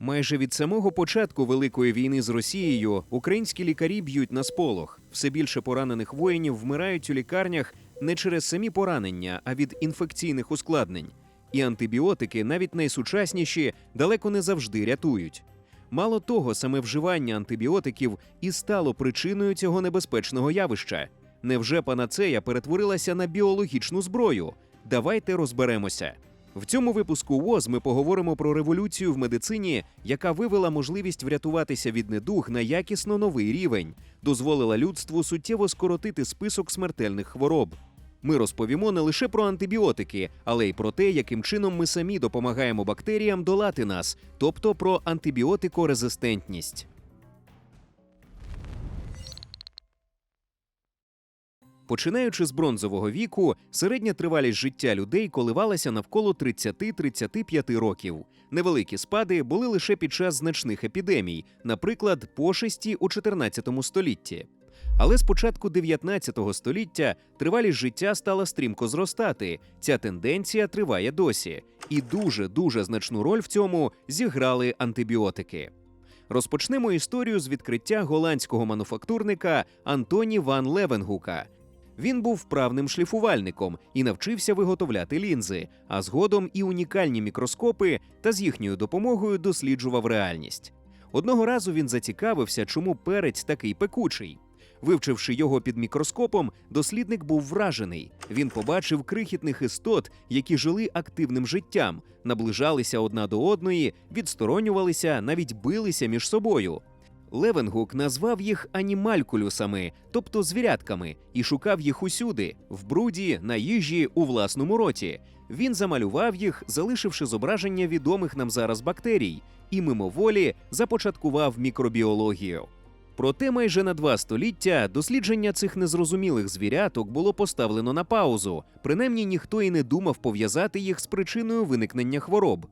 Майже від самого початку великої війни з Росією українські лікарі б'ють на сполох. Все більше поранених воїнів вмирають у лікарнях не через самі поранення, а від інфекційних ускладнень. І антибіотики, навіть найсучасніші, далеко не завжди рятують. Мало того, саме вживання антибіотиків і стало причиною цього небезпечного явища. Невже панацея перетворилася на біологічну зброю? Давайте розберемося. В цьому випуску ВОЗ ми поговоримо про революцію в медицині, яка вивела можливість врятуватися від недуг на якісно новий рівень, дозволила людству суттєво скоротити список смертельних хвороб. Ми розповімо не лише про антибіотики, але й про те, яким чином ми самі допомагаємо бактеріям долати нас, тобто про антибіотикорезистентність. Починаючи з бронзового віку, середня тривалість життя людей коливалася навколо 30-35 років. Невеликі спади були лише під час значних епідемій, наприклад, пошесті у 14 столітті. Але з початку 19 століття тривалість життя стала стрімко зростати. Ця тенденція триває досі, і дуже дуже значну роль в цьому зіграли антибіотики. Розпочнемо історію з відкриття голландського мануфактурника Антоні Ван Левенгука. Він був вправним шліфувальником і навчився виготовляти лінзи, а згодом і унікальні мікроскопи та з їхньою допомогою досліджував реальність. Одного разу він зацікавився, чому перець такий пекучий. Вивчивши його під мікроскопом, дослідник був вражений. Він побачив крихітних істот, які жили активним життям, наближалися одна до одної, відсторонювалися, навіть билися між собою. Левенгук назвав їх анімалькулюсами, тобто звірятками, і шукав їх усюди в бруді, на їжі, у власному роті. Він замалював їх, залишивши зображення відомих нам зараз бактерій, і мимоволі започаткував мікробіологію. Проте майже на два століття дослідження цих незрозумілих звіряток було поставлено на паузу. Принаймні ніхто і не думав пов'язати їх з причиною виникнення хвороб.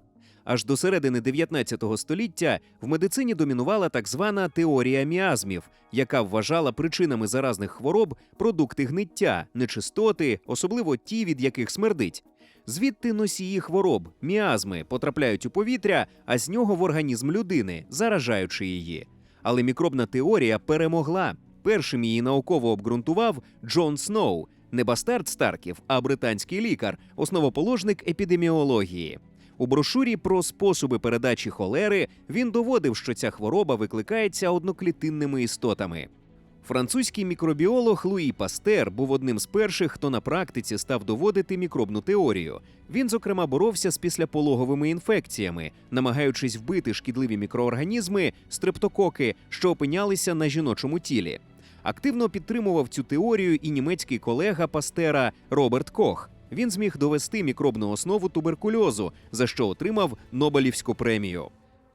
Аж до середини 19 століття в медицині домінувала так звана теорія міазмів, яка вважала причинами заразних хвороб продукти гниття, нечистоти, особливо ті, від яких смердить. Звідти носії хвороб, міазми потрапляють у повітря, а з нього в організм людини, заражаючи її. Але мікробна теорія перемогла. Першим її науково обґрунтував Джон Сноу, не бастард Старків, а британський лікар, основоположник епідеміології. У брошурі про способи передачі холери він доводив, що ця хвороба викликається одноклітинними істотами. Французький мікробіолог Луї Пастер був одним з перших, хто на практиці став доводити мікробну теорію. Він, зокрема, боровся з післяпологовими інфекціями, намагаючись вбити шкідливі мікроорганізми, стрептококи, що опинялися на жіночому тілі. Активно підтримував цю теорію і німецький колега Пастера Роберт Кох. Він зміг довести мікробну основу туберкульозу, за що отримав Нобелівську премію.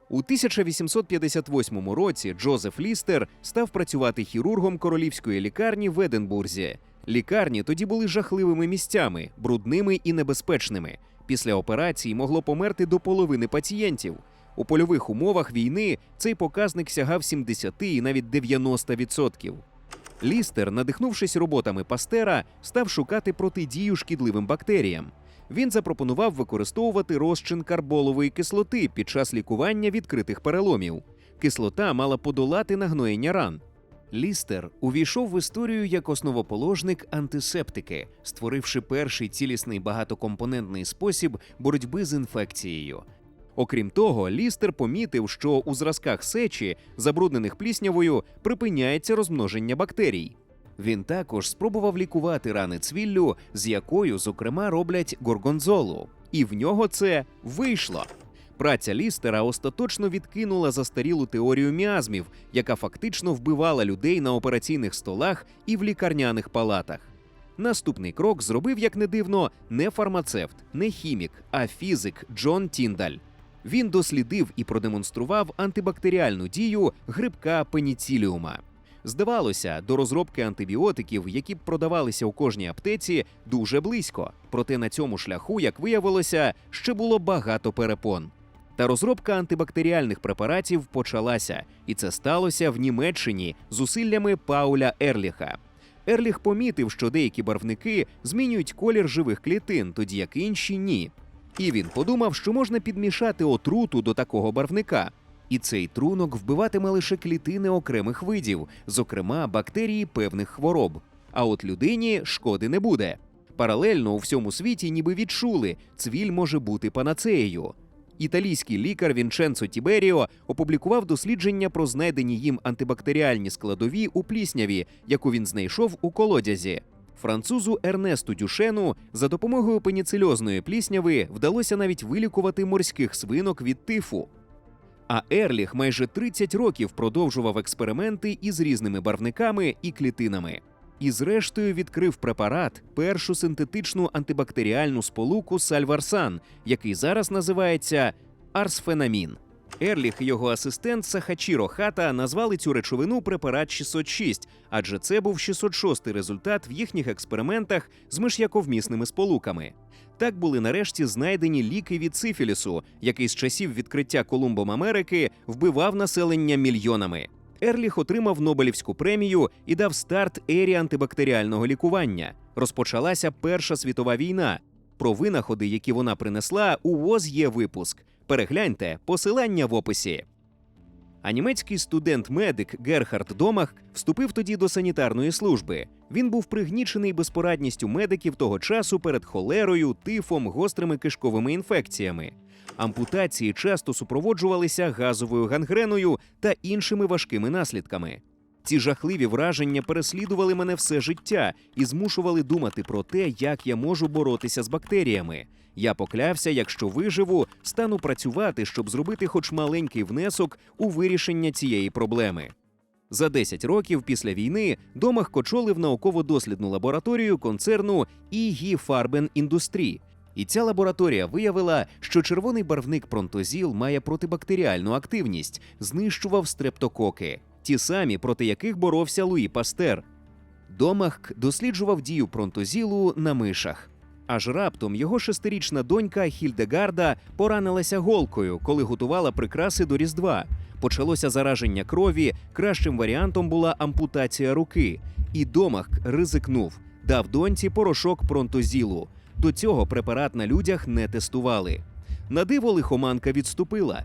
У 1858 році Джозеф Лістер став працювати хірургом королівської лікарні в Единбурзі. Лікарні тоді були жахливими місцями, брудними і небезпечними. Після операції могло померти до половини пацієнтів. У польових умовах війни цей показник сягав 70 і навіть 90%. Лістер, надихнувшись роботами Пастера, став шукати протидію шкідливим бактеріям. Він запропонував використовувати розчин карболової кислоти під час лікування відкритих переломів. Кислота мала подолати нагноєння ран. Лістер увійшов в історію як основоположник антисептики, створивши перший цілісний багатокомпонентний спосіб боротьби з інфекцією. Окрім того, Лістер помітив, що у зразках сечі, забруднених пліснявою, припиняється розмноження бактерій. Він також спробував лікувати рани цвіллю, з якою, зокрема, роблять горгонзолу. І в нього це вийшло. Праця Лістера остаточно відкинула застарілу теорію міазмів, яка фактично вбивала людей на операційних столах і в лікарняних палатах. Наступний крок зробив, як не дивно, не фармацевт, не хімік, а фізик Джон Тіндаль. Він дослідив і продемонстрував антибактеріальну дію грибка пеніціліума. Здавалося, до розробки антибіотиків, які б продавалися у кожній аптеці, дуже близько. Проте на цьому шляху, як виявилося, ще було багато перепон. Та розробка антибактеріальних препаратів почалася, і це сталося в Німеччині зусиллями Пауля Ерліха. Ерліх помітив, що деякі барвники змінюють колір живих клітин, тоді як інші ні. І він подумав, що можна підмішати отруту до такого барвника. І цей трунок вбиватиме лише клітини окремих видів, зокрема бактерії певних хвороб. А от людині шкоди не буде. Паралельно у всьому світі ніби відчули, цвіль може бути панацеєю. Італійський лікар Вінченцо Тіберіо опублікував дослідження про знайдені їм антибактеріальні складові у плісняві, яку він знайшов у колодязі. Французу Ернесту Дюшену за допомогою пеніцильозної плісняви вдалося навіть вилікувати морських свинок від тифу. А Ерліх майже 30 років продовжував експерименти із різними барвниками і клітинами. І зрештою відкрив препарат, першу синтетичну антибактеріальну сполуку сальварсан, який зараз називається арсфенамін. Ерліх і його асистент Сахачіро Хата назвали цю речовину препарат 606, адже це був 606-й результат в їхніх експериментах з миш'яковмісними сполуками. Так були нарешті знайдені ліки від сифілісу, який з часів відкриття Колумбом Америки вбивав населення мільйонами. Ерліх отримав Нобелівську премію і дав старт ері антибактеріального лікування. Розпочалася Перша світова війна. Про винаходи, які вона принесла, у ВОЗ є випуск. Перегляньте посилання в описі. А німецький студент-медик Герхард Домах вступив тоді до санітарної служби. Він був пригнічений безпорадністю медиків того часу перед холерою, тифом, гострими кишковими інфекціями. Ампутації часто супроводжувалися газовою гангреною та іншими важкими наслідками. Ці жахливі враження переслідували мене все життя і змушували думати про те, як я можу боротися з бактеріями. Я поклявся, якщо виживу, стану працювати, щоб зробити хоч маленький внесок у вирішення цієї проблеми. За 10 років після війни Домах кочолив науково-дослідну лабораторію концерну «Ігі Фарбен Індустрі. І ця лабораторія виявила, що червоний барвник пронтозіл має протибактеріальну активність, знищував стрептококи, ті самі, проти яких боровся Луї Пастер. Домах досліджував дію пронтозілу на мишах. Аж раптом його шестирічна донька Хільдегарда поранилася голкою, коли готувала прикраси до Різдва. Почалося зараження крові. Кращим варіантом була ампутація руки. І Домах ризикнув, дав доньці порошок пронтозілу. До цього препарат на людях не тестували. На диво лихоманка відступила.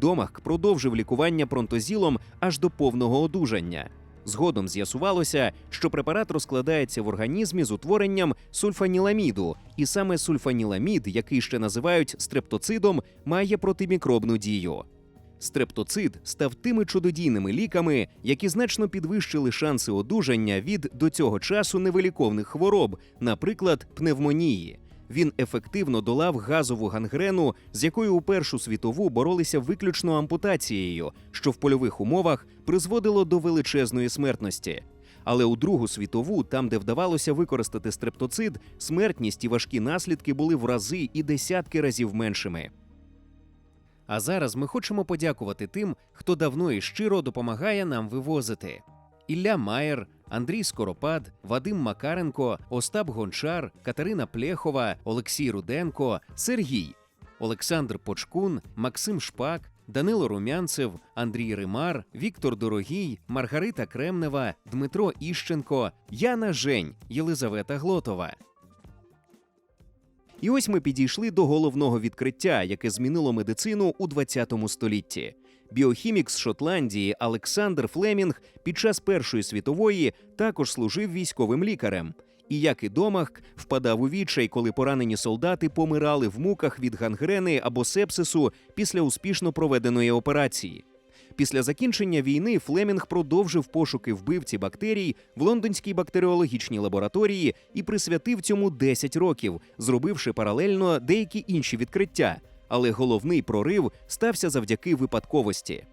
Домах продовжив лікування пронтозілом аж до повного одужання. Згодом з'ясувалося, що препарат розкладається в організмі з утворенням сульфаніламіду, і саме сульфаніламід, який ще називають стрептоцидом, має протимікробну дію. Стрептоцид став тими чудодійними ліками, які значно підвищили шанси одужання від до цього часу невиліковних хвороб, наприклад, пневмонії. Він ефективно долав газову гангрену, з якою у Першу світову боролися виключно ампутацією, що в польових умовах призводило до величезної смертності. Але у Другу світову, там, де вдавалося використати стрептоцид, смертність і важкі наслідки були в рази і десятки разів меншими. А зараз ми хочемо подякувати тим, хто давно і щиро допомагає нам вивозити. Ілля Маєр, Андрій Скоропад, Вадим Макаренко, Остап Гончар, Катерина Плєхова, Олексій Руденко, Сергій, Олександр Почкун, Максим Шпак, Данило Румянцев, Андрій Римар, Віктор Дорогій, Маргарита Кремнева, Дмитро Іщенко, Яна Жень, Єлизавета Глотова. І ось ми підійшли до головного відкриття, яке змінило медицину у 20 столітті. Біохімік з Шотландії Олександр Флемінг під час Першої світової також служив військовим лікарем. І як і домах, впадав у відчай, коли поранені солдати помирали в муках від гангрени або сепсису після успішно проведеної операції. Після закінчення війни Флемінг продовжив пошуки вбивці бактерій в лондонській бактеріологічній лабораторії і присвятив цьому 10 років, зробивши паралельно деякі інші відкриття. Але головний прорив стався завдяки випадковості.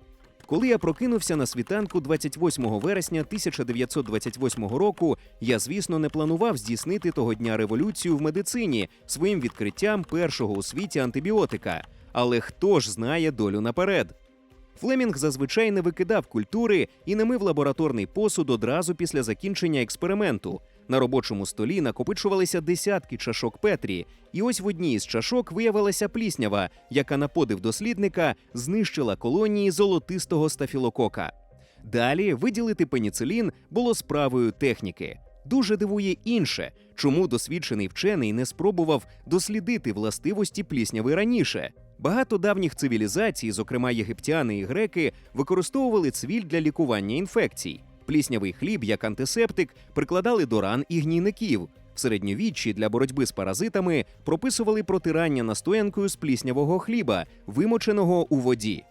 Коли я прокинувся на світанку 28 вересня 1928 року, я, звісно, не планував здійснити того дня революцію в медицині своїм відкриттям першого у світі антибіотика. Але хто ж знає долю наперед? Флемінг зазвичай не викидав культури і не мив лабораторний посуд одразу після закінчення експерименту. На робочому столі накопичувалися десятки чашок Петрі, і ось в одній із чашок виявилася пліснява, яка на подив дослідника знищила колонії золотистого стафілокока. Далі виділити пеніцилін було справою техніки. Дуже дивує інше, чому досвідчений вчений не спробував дослідити властивості плісняви раніше. Багато давніх цивілізацій, зокрема єгиптяни і греки, використовували цвіль для лікування інфекцій. Пліснявий хліб як антисептик прикладали до ран і гнійників. В середньовіччі для боротьби з паразитами прописували протирання настоянкою з пліснявого хліба, вимоченого у воді.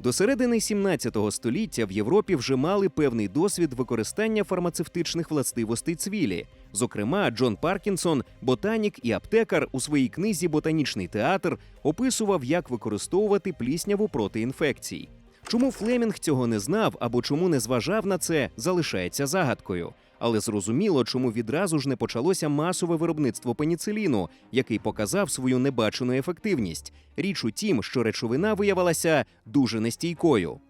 До середини 17 століття в Європі вже мали певний досвід використання фармацевтичних властивостей цвілі. Зокрема, Джон Паркінсон, ботанік і аптекар у своїй книзі Ботанічний театр описував, як використовувати плісняву проти інфекцій. Чому Флемінг цього не знав або чому не зважав на це, залишається загадкою. Але зрозуміло, чому відразу ж не почалося масове виробництво пеніциліну, який показав свою небачену ефективність. Річ у тім, що речовина виявилася дуже нестійкою.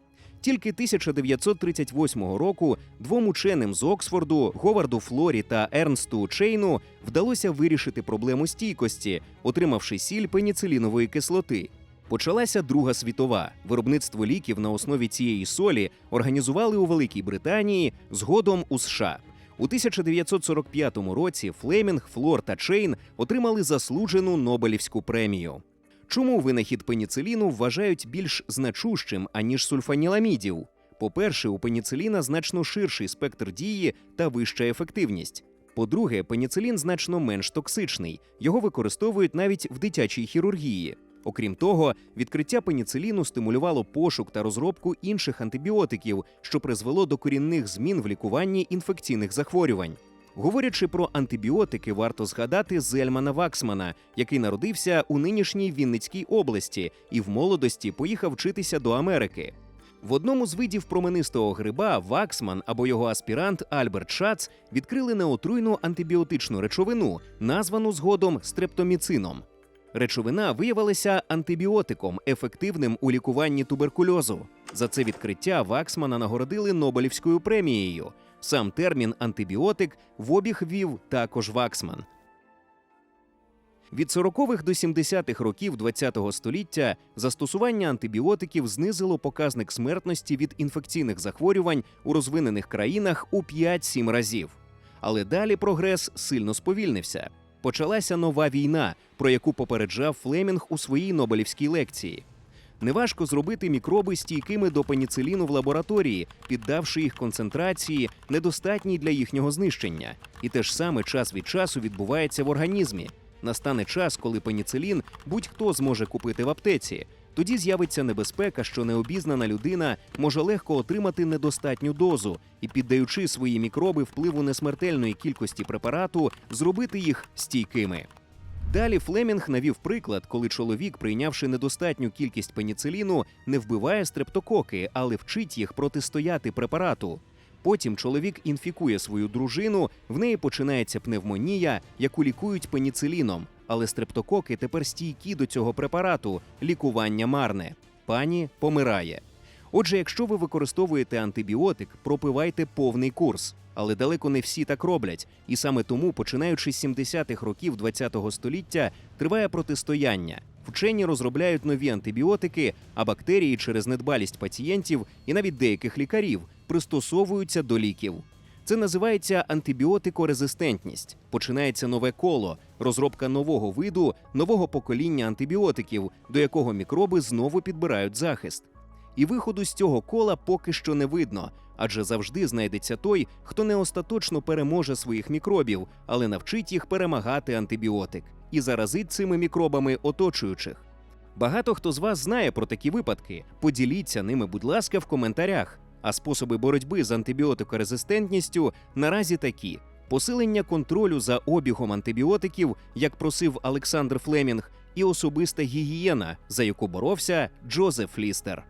Тільки 1938 року двом ученим з Оксфорду Говарду Флорі та Ернсту Чейну вдалося вирішити проблему стійкості, отримавши сіль пеніцилінової кислоти. Почалася Друга світова. Виробництво ліків на основі цієї солі організували у Великій Британії, згодом у США. У 1945 році Флемінг, Флор та Чейн отримали заслужену Нобелівську премію. Чому винахід пеніциліну вважають більш значущим аніж сульфаніламідів? По-перше, у пеніциліна значно ширший спектр дії та вища ефективність. По-друге, пеніцилін значно менш токсичний. Його використовують навіть в дитячій хірургії. Окрім того, відкриття пеніциліну стимулювало пошук та розробку інших антибіотиків, що призвело до корінних змін в лікуванні інфекційних захворювань. Говорячи про антибіотики, варто згадати Зельмана Ваксмана, який народився у нинішній Вінницькій області і в молодості поїхав вчитися до Америки. В одному з видів променистого гриба Ваксман або його аспірант Альберт Шац відкрили неотруйну антибіотичну речовину, названу згодом стрептоміцином. Речовина виявилася антибіотиком, ефективним у лікуванні туберкульозу. За це відкриття Ваксмана нагородили Нобелівською премією. Сам термін антибіотик в обіг ввів також Ваксман. Від 40-х до 70-х років ХХ століття застосування антибіотиків знизило показник смертності від інфекційних захворювань у розвинених країнах у 5-7 разів. Але далі прогрес сильно сповільнився. Почалася нова війна, про яку попереджав Флемінг у своїй Нобелівській лекції. Неважко зробити мікроби стійкими до пеніциліну в лабораторії, піддавши їх концентрації, недостатній для їхнього знищення. І те ж саме час від часу відбувається в організмі. Настане час, коли пеніцилін будь-хто зможе купити в аптеці. Тоді з'явиться небезпека, що необізнана людина може легко отримати недостатню дозу і, піддаючи свої мікроби впливу несмертельної кількості препарату, зробити їх стійкими. Далі Флемінг навів приклад, коли чоловік, прийнявши недостатню кількість пеніциліну, не вбиває стрептококи, але вчить їх протистояти препарату. Потім чоловік інфікує свою дружину, в неї починається пневмонія, яку лікують пеніциліном. Але стрептококи тепер стійкі до цього препарату, лікування марне. Пані помирає. Отже, якщо ви використовуєте антибіотик, пропивайте повний курс. Але далеко не всі так роблять, і саме тому, починаючи з 70-х років ХХ століття, триває протистояння. Вчені розробляють нові антибіотики, а бактерії через недбалість пацієнтів і навіть деяких лікарів пристосовуються до ліків. Це називається антибіотикорезистентність. Починається нове коло, розробка нового виду, нового покоління антибіотиків, до якого мікроби знову підбирають захист. І виходу з цього кола поки що не видно, адже завжди знайдеться той, хто не остаточно переможе своїх мікробів, але навчить їх перемагати антибіотик і заразить цими мікробами оточуючих. Багато хто з вас знає про такі випадки. Поділіться ними, будь ласка, в коментарях. А способи боротьби з антибіотикорезистентністю наразі такі: посилення контролю за обігом антибіотиків, як просив Олександр Флемінг, і особиста гігієна, за яку боровся Джозеф Лістер.